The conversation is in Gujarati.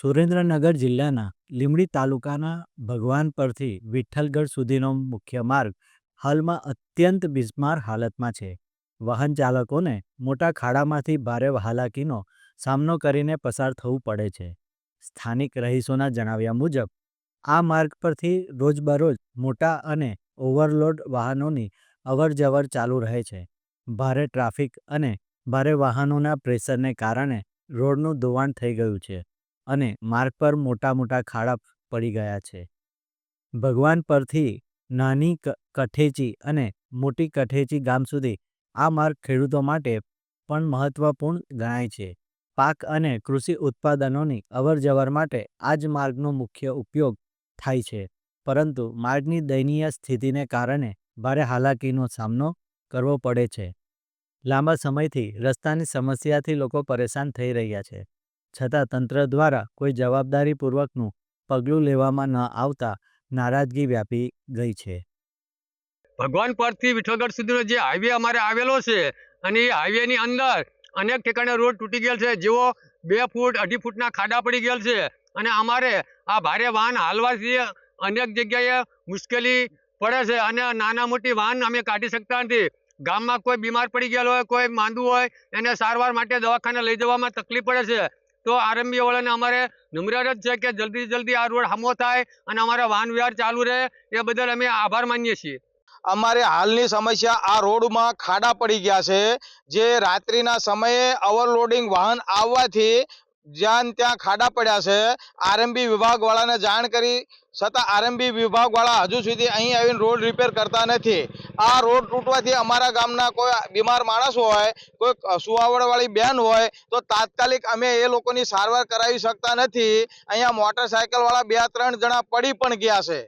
સુરેન્દ્રનગર જિલ્લાના લીંબડી તાલુકાના ભગવાન પરથી વિઠ્ઠલગઢ સુધીનો મુખ્ય માર્ગ હાલમાં અત્યંત બિસ્માર હાલતમાં છે. વાહન ચાલકોને મોટા ખાડામાંથી ભારે હાલાકીનો સામનો કરીને પસાર થવું પડે છે. સ્થાનિક રહીશોના જણાવ્યા મુજબ, આ માર્ગ પરથી રોજબરોજ મોટા અને ઓવરલોડ વાહનોની અવરજવર ચાલુ રહે છે. ભારે ટ્રાફિક અને ભારે વાહનોના પ્રેશરને કારણે રોડનું ધોવાણ થઈ ગયું છે. અને માર્ગ પર મોટા મોટા ખાડા પડી ગયા છે. ભગવાન પરથી નાની કઠેચી અને મોટી કઠેચી ગામ સુધી આ માર્ગ ખેડૂતો માટે પણ મહત્વપૂર્ણ ગણાય છે. પાક અને કૃષિ ઉત્પાદનોની અવરજવર માટે આ જ માર્ગનો મુખ્ય ઉપયોગ થાય છે. પરંતુ માર્ગની દયનીય સ્થિતિને કારણે ભારે હાલાકીનો સામનો કરવો પડે છે. લાંબા સમયથી રસ્તાની સમસ્યાથી લોકો પરેશાન થઈ રહ્યા છે. છતાં તંત્ર દ્વારા કોઈ જવાબદારીપૂર્વકનું પગલું લેવામાં ન આવતા નારાજગી વ્યાપી ગઈ છે. ભગવાન પરથી વિઠ્ઠલગઢ સુધીનો જે હાઈવે અમારે આવેલો છે અને એ હાઈવેની અંદર અનેક ઠેકાણે રોડ તૂટી ગયેલ છે. જેવો બે ફૂટ, અઢી ફૂટના ખાડા પડી ગયેલ છે અને અમારે આ ભારે વાહન હાલવાથી અનેક જગ્યાએ મુશ્કેલી પડે છે અને નાના મોટી વાહન અમે કાઢી શકતા નથી. ગામમાં કોઈ બીમાર પડી ગયેલ હોય, કોઈ માંદું હોય, એને સારવાર માટે દવાખાને લઈ જવામાં તકલીફ પડે છે. તો આરંભી વાળાને અમારે નમ્ર છે કે જલ્દી જલ્દી આ રોડ હામો થાય અને અમારા વાહન વ્યવહાર ચાલુ રહે, એ બદલ અમે આભાર માનીએ છીએ. અમારે હાલની સમસ્યા આ રોડમાં ખાડા પડી ગયા છે. જે રાત્રિના સમયે ઓવરલોડિંગ વાહન આવવાથી જ્યાં ત્યાં ખાડા પડ્યા છે. આરએમબી વિભાગવાળાને જાણ કરી, છતાં આરએમબી વિભાગવાળા હજુ સુધી અહીં આવીને રોડ રિપેર કરતા નથી. આ રોડ તૂટવાથી અમારા ગામના કોઈ બીમાર માણસ હોય, કોઈ સુવાવડવાળી બેન હોય, તો તાત્કાલિક અમે એ લોકોની સારવાર કરાવી શકતા નથી. અહીંયા મોટરસાયકલવાળા બે ત્રણ જણા પડી પણ ગયા છે.